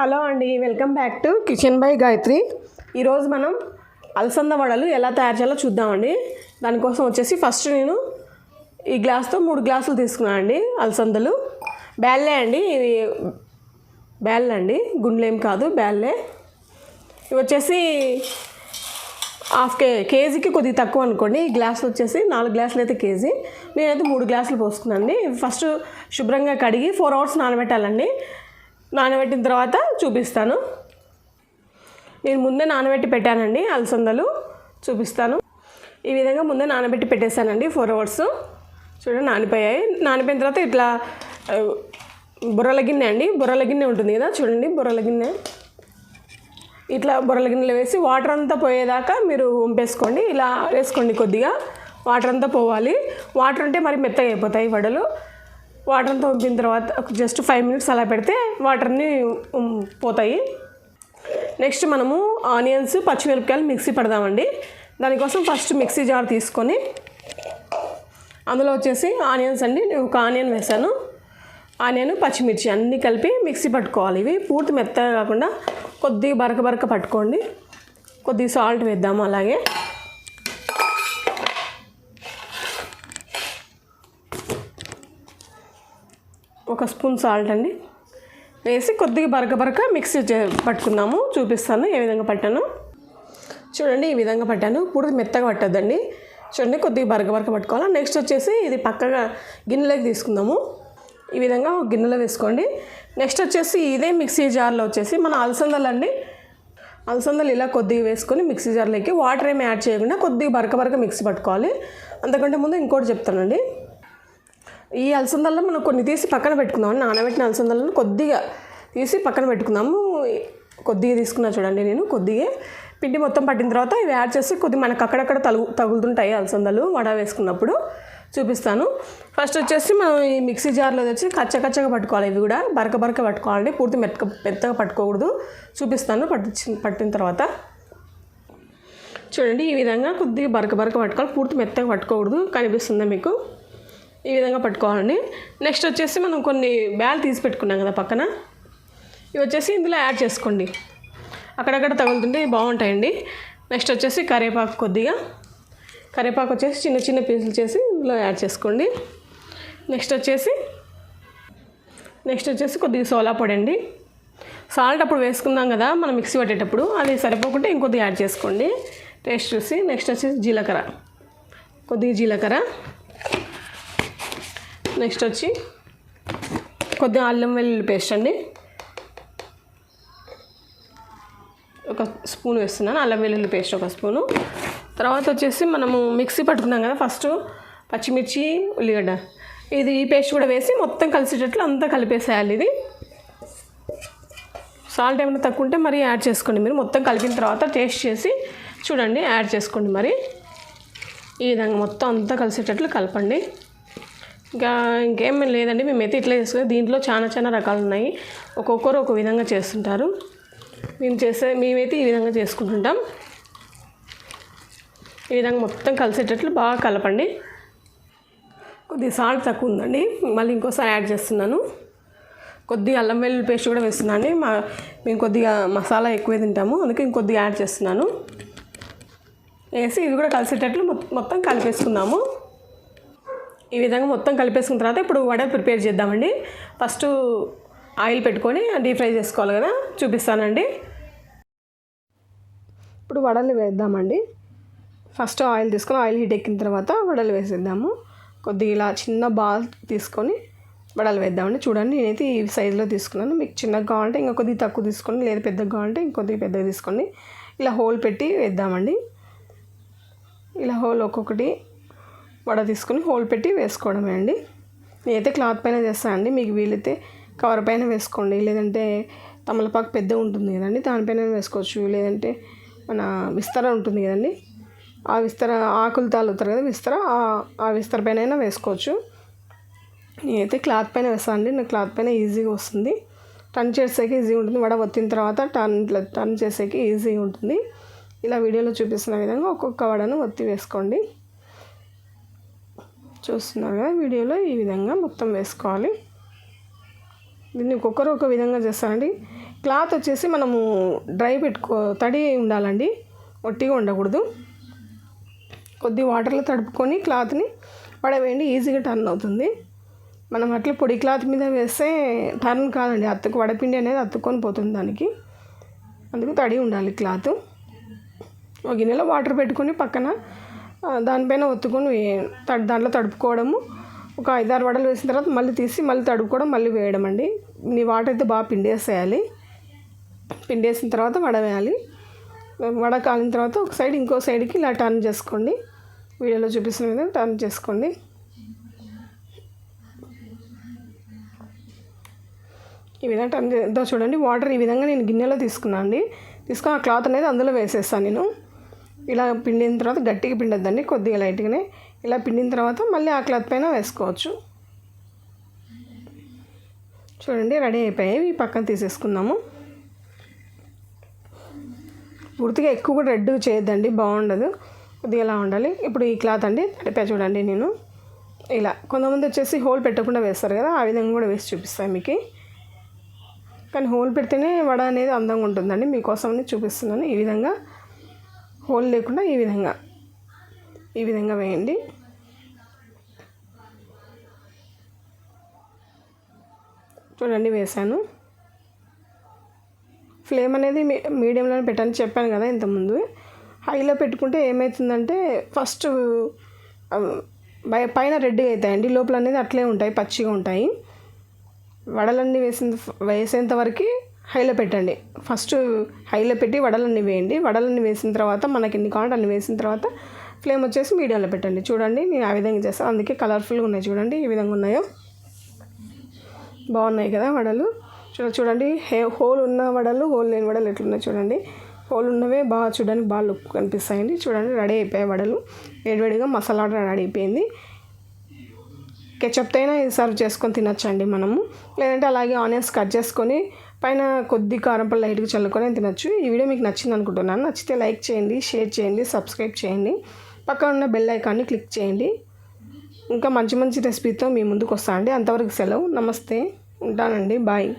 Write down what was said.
Hello అండి welcome back to kitchen by Gayatri. ఈరోజు మనం అలసంద వడలు ఎలా తయారు చేయాలో చూద్దామండి. దానికోసం వచ్చేసి ఫస్ట్ నేను ఈ గ్లాస్తో మూడు గ్లాసులు తీసుకున్నాను అండి అలసందలు. బ్యాళ్ళే అండి ఇవి బ్యాల్లే అండి గుండ్లేం కాదు బ్యాళ్ళే. ఇవి వచ్చేసి హాఫ్ కే కేజీకి కొద్దిగా తక్కువ అనుకోండి. ఈ గ్లాసులు వచ్చేసి నాలుగు గ్లాసులు అయితే కేజీ. నేనైతే మూడు గ్లాసులు పోసుకున్నాను ఫస్ట్ శుభ్రంగా కడిగి ఫోర్ అవర్స్ నానబెట్టాలండి. నానబెట్టిన తర్వాత చూపిస్తాను. నేను ముందే నానబెట్టి పెట్టానండి అలసందలు. చూపిస్తాను. ఈ విధంగా ముందే నానబెట్టి పెట్టేశానండి ఫోర్ అవర్స్. చూడండి నానిపోయాయి. నానిపోయిన తర్వాత ఇట్లా బుర్రల గిన్నె అండి. బుర్రల గిన్నె ఉంటుంది కదా చూడండి బుర్రల గిన్నె. ఇట్లా బుర్రల గిన్నెలో వేసి వాటర్ అంతా పోయేదాకా మీరు వంపేసుకోండి ఇలా వేసుకోండి కొద్దిగా. వాటర్ అంతా పోవాలి. వాటర్ ఉంటే మరి మెత్తగా అయిపోతాయి వడలు. వాటర్ని అంతా తర్వాత ఒక జస్ట్ ఫైవ్ మినిట్స్ అలా పెడితే వాటర్ని పోతాయి. నెక్స్ట్ మనము ఆనియన్స్ పచ్చిమిరపకాయలు మిక్సీ పెడదామండి. దానికోసం ఫస్ట్ మిక్సీ జార్ తీసుకొని అందులో వచ్చేసి ఆనియన్స్ అండి. నేను ఒక ఆనియన్ వేసాను ఆనియన్ పచ్చిమిర్చి అన్నీ కలిపి మిక్సీ పట్టుకోవాలి. ఇవి పూర్తి మెత్తగా కాకుండా కొద్దిగా బరక బరక పట్టుకోండి. కొద్దిగా సాల్ట్ వేద్దాము అలాగే. ఒక స్పూన్ సాల్ట్ అండి. వేసి కొద్దిగా బరక బరక మిక్సీ చే పట్టుకుందాము చూపిస్తాను ఏ విధంగా పట్టాను. చూడండి ఈ విధంగా పట్టాను. పూర్తి మెత్తగా పట్టద్దండి. చూడండి కొద్దిగా బరక బరక పట్టుకోవాలి. నెక్స్ట్ వచ్చేసి ఇది పక్కగా గిన్నెలోకి తీసుకుందాము. ఈ విధంగా ఒక గిన్నెలో వేసుకోండి. నెక్స్ట్ వచ్చేసి ఇదే మిక్సీ జార్లో వచ్చేసి మన అలసందలు అండి. అలసందలు ఇలా కొద్దిగా వేసుకొని మిక్సీ జార్లోకి వాటర్ ఏమి యాడ్ చేయకుండా కొద్దిగా బరక బరక మిక్సీ పట్టుకోవాలి. అంతకంటే ముందు ఇంకోటి చెప్తానండి. ఈ అలసందల్లో మనం కొన్ని తీసి పక్కన పెట్టుకుందాం. నానబెట్టిన అలసందలను కొద్దిగా తీసి పక్కన పెట్టుకుందాము. కొద్దిగా తీసుకున్నా చూడండి నేను కొద్దిగా. పిండి మొత్తం పట్టిన తర్వాత ఇవి యాడ్ చేసి కొద్ది మనకు అక్కడక్కడ తగు తగులుతుంటాయి అలసందలు వడ వేసుకున్నప్పుడు చూపిస్తాను. ఫస్ట్ వచ్చేసి మనం ఈ మిక్సీ జార్లో వచ్చి కచ్చ కచ్చగా పట్టుకోవాలి. ఇవి కూడా బరక బరక పట్టుకోవాలండి. పూర్తి మెత్తగా మెత్తగా పట్టుకోకూడదు. చూపిస్తాను పట్టించిన పట్టిన తర్వాత. చూడండి ఈ విధంగా కొద్దిగా బరక బరక పట్టుకోవాలి. పూర్తి మెత్తగా పట్టుకోకూడదు. కనిపిస్తుందా మీకు? ఈ విధంగా పట్టుకోవాలండి. నెక్స్ట్ వచ్చేసి మనం కొన్ని బ్యాల్ తీసి పెట్టుకున్నాం కదా పక్కన. ఇవి వచ్చేసి ఇందులో యాడ్ చేసుకోండి. అక్కడక్కడ తగులుతుంటే బాగుంటాయండి. నెక్స్ట్ వచ్చేసి కరివేపాకు కొద్దిగా. కరివేపాకు వచ్చేసి చిన్న చిన్న పీసులు చేసి ఇందులో యాడ్ చేసుకోండి. నెక్స్ట్ వచ్చేసి నెక్స్ట్ వచ్చేసి కొద్దిగా సోలా పొడి అండి. సాల్ట్ అప్పుడు వేసుకుందాం కదా మనం మిక్సీ పట్టేటప్పుడు అది సరిపోకుంటే ఇంకొద్దిగా యాడ్ చేసుకోండి. టేస్ట్ చూసి నెక్స్ట్ వచ్చేసి జీలకర్ర. కొద్దిగా జీలకర్ర. నెక్స్ట్ వచ్చి కొద్దిగా అల్లం వెల్లుల్లి పేస్ట్ అండి. ఒక స్పూన్ వేస్తున్నాను అల్లం వెల్లుల్లి పేస్ట్ ఒక స్పూను. తర్వాత వచ్చేసి మనము మిక్సీ పట్టుకున్నాం కదా ఫస్ట్ పచ్చిమిర్చి ఉల్లిగడ్డ. ఇది ఈ పేస్ట్ కూడా వేసి మొత్తం కలిసేటట్లు అంతా కలిపేసేయాలి ఇది. సాల్ట్ ఏమైనా తక్కువ ఉంటే మరి యాడ్ చేసుకోండి మీరు. మొత్తం కలిపిన తర్వాత టేస్ట్ చేసి చూడండి యాడ్ చేసుకోండి మరి. ఈ విధంగా మొత్తం అంతా కలిసేటట్లు కలపండి. ఇంకా ఇంకేం లేదండి. మేమైతే ఇట్లా చేసుకుని దీంట్లో చాలా చాలా రకాలు ఉన్నాయి. ఒక్కొక్కరు ఒక విధంగా చేస్తుంటారు. మేము చేసే మేమైతే ఈ విధంగా చేసుకుంటుంటాం. ఈ విధంగా మొత్తం కలిసేటట్లు బాగా కలపండి. కొద్దిగా సాల్ట్ తక్కువ ఉందండి. మళ్ళీ ఇంకోసారి యాడ్ చేస్తున్నాను. కొద్దిగా అల్లం వెల్లుల్లి పేస్ట్ కూడా వేస్తున్నాను మా మేము కొద్దిగా మసాలా ఎక్కువే తింటాము. అందుకే ఇంకొద్దిగా యాడ్ చేస్తున్నాను. వేసి ఇది కూడా కలిసేటట్లు మొత్తం మొత్తం కలిపేసుకున్నాము. ఈ విధంగా మొత్తం కలిపేసుకున్న తర్వాత ఇప్పుడు వడ ప్రిపేర్ చేద్దామండి. ఫస్ట్ ఆయిల్ పెట్టుకొని డీప్ ఫ్రై చేసుకోవాలి కదా చూపిస్తానండి. ఇప్పుడు వడలు వేద్దామండి. ఫస్ట్ ఆయిల్ తీసుకొని ఆయిల్ హీట్ ఎక్కిన తర్వాత వడలు వేసేద్దాము. కొద్దిగా ఇలా చిన్న బాల్ తీసుకొని వడలు వేద్దామండి. చూడండి నేనైతే ఈ సైజులో తీసుకున్నాను. మీకు చిన్నగా కావాలంటే ఇంకా కొద్దిగా తక్కువ తీసుకోండి లేదా పెద్దగా కావాలంటే ఇంకొద్దిగా పెద్దగా తీసుకోండి. ఇలా హోల్ పెట్టి వేద్దామండి. ఇలా హోల్ ఒక్కొక్కటి వడ తీసుకొని హోల్ పెట్టి వేసుకోవడమే అండి. నేనైతే క్లాత్ పైన చేస్తాను అండి. మీకు వీలైతే కవర్ పైన వేసుకోండి. లేదంటే తమలపాకు పెద్ద ఉంటుంది కదండి దానిపైన వేసుకోవచ్చు. లేదంటే మన విస్తర ఉంటుంది కదండి. ఆ విస్తర ఆకులు తాలుతారు కదా విస్తర ఆ- ఆ విస్తర పైన అయినా వేసుకోవచ్చు. నేనైతే క్లాత్ పైన వేస్తాను అండి. నాకు క్లాత్ పైన ఈజీగా వస్తుంది. టర్న్ చేసేకి ఈజీగా ఉంటుంది. వడ వత్తిన తర్వాత టర్న్ ఇట్లా టర్న్ చేసేకి ఈజీగా ఉంటుంది. ఇలా వీడియోలో చూపిస్తున్న విధంగా ఒక్కొక్క వడను ఒత్తి వేసుకోండి. చూస్తున్నారు కదా వీడియోలో ఈ విధంగా మొత్తం వేసుకోవాలి. దీన్ని ఒక్కొక్కరు ఒక విధంగా చేస్తారండి. క్లాత్ వచ్చేసి మనము డ్రై పెట్టుకో తడి ఉండాలండి. ఒట్టిగా ఉండకూడదు. కొద్ది వాటర్లో తడుపుకొని క్లాత్ని పడవేయండి. ఈజీగా టర్న్ అవుతుంది. మనం అట్లా పొడి క్లాత్ మీద వేస్తే టర్న్ కాదండి. అత్తుకు వడపిండి అనేది అత్తుకొని పోతుంది దానికి. అందుకు తడి ఉండాలి క్లాత్. ఒక గిన్నెలో వాటర్ పెట్టుకొని పక్కన దానిపైన ఒత్తుకొని తడి దాంట్లో తడుపుకోవడము. ఒక ఐదారు వడలు వేసిన తర్వాత మళ్ళీ తీసి మళ్ళీ తడుపుకోవడం మళ్ళీ వేయడం అండి. నీ వాటర్ అయితే బాగా పిండేసేయాలి. పిండేసిన తర్వాత వడ వేయాలి. వడ కాలిన తర్వాత ఒక సైడ్ ఇంకో సైడ్కి ఇలా టర్న్ చేసుకోండి. వీడియోలో చూపిస్తున్న విధంగా టర్న్ చేసుకోండి. ఈ విధంగా టర్న్ చేద్దాం చూడండి వాటర్ ఈ విధంగా నేను గిన్నెలో తీసుకున్నాను అండి. తీసుకొని ఆ క్లాత్ అనేది అందులో వేసేస్తాను నేను. ఇలా పిండిన తర్వాత గట్టిగా పిండొద్దండి కొద్దిగా లైట్గానే. ఇలా పిండిన తర్వాత మళ్ళీ ఆ క్లాత్ పైన వేసుకోవచ్చు. చూడండి రెడీ అయిపోయాయి. ఈ పక్కన తీసేసుకుందాము. పూర్తిగా ఎక్కువ కూడా రెడ్ చేయొద్దండి బాగుండదు. కొద్దిగా ఇలా ఉండాలి. ఇప్పుడు ఈ క్లాత్ అండి తడిపా చూడండి నేను. ఇలా కొంతమంది వచ్చేసి హోల్ పెట్టకుండా వేస్తారు కదా ఆ విధంగా కూడా వేసి చూపిస్తాను మీకు. కానీ హోల్ పెడితేనే వడ అనేది అందంగా ఉంటుందండి. మీకోసమని చూపిస్తున్నాను ఈ విధంగా. హోల్ లేకుండా ఈ విధంగా ఈ విధంగా వేయండి. చూడండి వేసాను ఫ్లేమ్ అనేది మీ మీడియంలోనే పెట్టని చెప్పాను కదా ఇంతకుముందు. హైలో పెట్టుకుంటే ఏమవుతుందంటే ఫస్ట్ పైన రెడ్గా అవుతాయండి. లోపల అనేది అట్లే ఉంటాయి పచ్చిగా ఉంటాయి. వడలన్నీ వేసిన వేసేంత వరకు హైలో పెట్టండి. ఫస్ట్ హైలో పెట్టి వడలన్నీ వేయండి. వడలన్నీ వేసిన తర్వాత మనకి ఎన్ని కావాలంటే అన్ని వేసిన తర్వాత ఫ్లేమ్ వచ్చేసి మీడియంలో పెట్టండి. చూడండి నేను ఆ విధంగా చేస్తాను. అందుకే కలర్ఫుల్గా ఉన్నాయి చూడండి ఈ విధంగా ఉన్నాయో. బాగున్నాయి కదా వడలు. చూడ చూడండి హే హోల్ ఉన్న వడలు హోల్ లేని వడలు ఎట్లున్నాయి చూడండి. హోల్ ఉన్నవే బాగా చూడడానికి బాగా లుక్ కనిపిస్తాయండి. చూడండి రెడీ అయిపోయాయి వడలు. వేడివేడిగా మసాలా రెడీ అయిపోయింది. కెచప్తో అయినా ఇది సర్వ్ చేసుకొని తినొచ్చండి మనము. లేదంటే అలాగే ఆనియన్స్ కట్ చేసుకొని పైన కొద్ది కారం పళ్ళు లైట్గా చల్లుకొని తినొచ్చు. ఈ వీడియో మీకు నచ్చింది అనుకుంటున్నాను. నచ్చితే లైక్ చేయండి షేర్ చేయండి సబ్స్క్రైబ్ చేయండి. పక్కన ఉన్న బెల్ ఐకాన్ని క్లిక్ చేయండి. ఇంకా మంచి మంచి రెసిపీతో మీ ముందుకు వస్తానండి అంతవరకు సెలవు. నమస్తే. ఉంటానండి. బాయ్.